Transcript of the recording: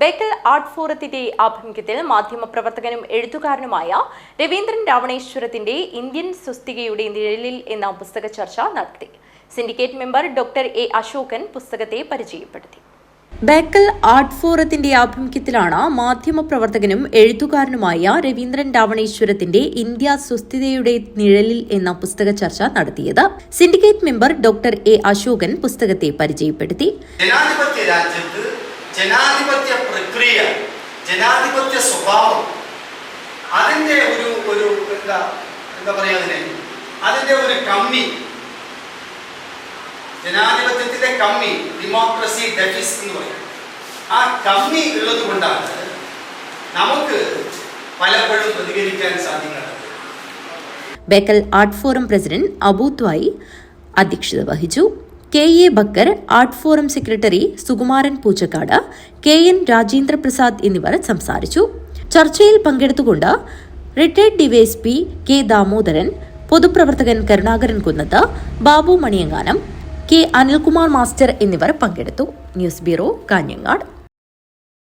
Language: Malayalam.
ബേക്കൽ ആർട്ട് ഫോറത്തിന്റെ ആഭിമുഖ്യത്തിൽ മാധ്യമപ്രവർത്തകനും എഴുത്തുകാരനുമായ രവീന്ദ്രൻ രാവണേശ്വരത്തിന്റെ ഇന്ത്യൻ സുസ്തികയുടെ നിഴലിൽ എന്ന പുസ്തക ചർച്ച നടത്തി. Syndicate member doctor A Ashokan പുസ്തകത്തെ പരിചയപ്പെടുത്തി. ബേക്കൽ ആർട്ട് ഫോറത്തിന്റെ ആഭിമുഖ്യത്തിലാണ് മാധ്യമപ്രവർത്തകനും എഴുത്തുകാരനുമായ രവീന്ദ്രൻ രാവണേശ്വരത്തിന്റെ ഇന്ത്യ സുസ്ഥിരയുടെ നിഴലിൽ എന്ന പുസ്തക ചർച്ച നടത്തിയത്. Syndicate member doctor A Ashokan പുസ്തകത്തെ പരിചയപ്പെടുത്തി. ജനാധിപത്യ രാജ്യത്ത് ജനാധിപത്യ പ്രക്രിയ ജനാധിപത്യ സ്വഭാവം അതിന്റെ ഒരു ഒരു എന്താ എന്താ പറയുക അതിനെ? അതിന്റെ ഒരു കമ്മി. ജനാധിപത്യത്തിന്റെ കമ്മി ഡെമോക്രസി ഡെഫിസ് എന്ന് പറയും. ആ കമ്മി ഉള്ളത് കൊണ്ടാണ് നമുക്ക് പലപ്പോഴും പ്രതികരിക്കാൻ സാധിക്കുന്നത്. Bekal art forum president Abuthwai അധ്യക്ഷത വഹിച്ചു. K A Bakkar art forum secretary Sukumaran Poochakkad K N Rajendra Prasad എന്നിവർ സംസാരിച്ചു. ചർച്ചയിൽ പങ്കെടുത്തുകൊണ്ട് റിട്ടയർഡ് ഡിവൈഎസ്പി കെ ദാമോദരൻ പൊതുപ്രവർത്തകൻ കരുണാകരൻ കുന്നത്ത് ബാബു മണിയങ്ങാനം കെ അനിൽകുമാർ മാസ്റ്റർ എന്നിവർ പങ്കെടുത്തു. News bureau Kanhangad.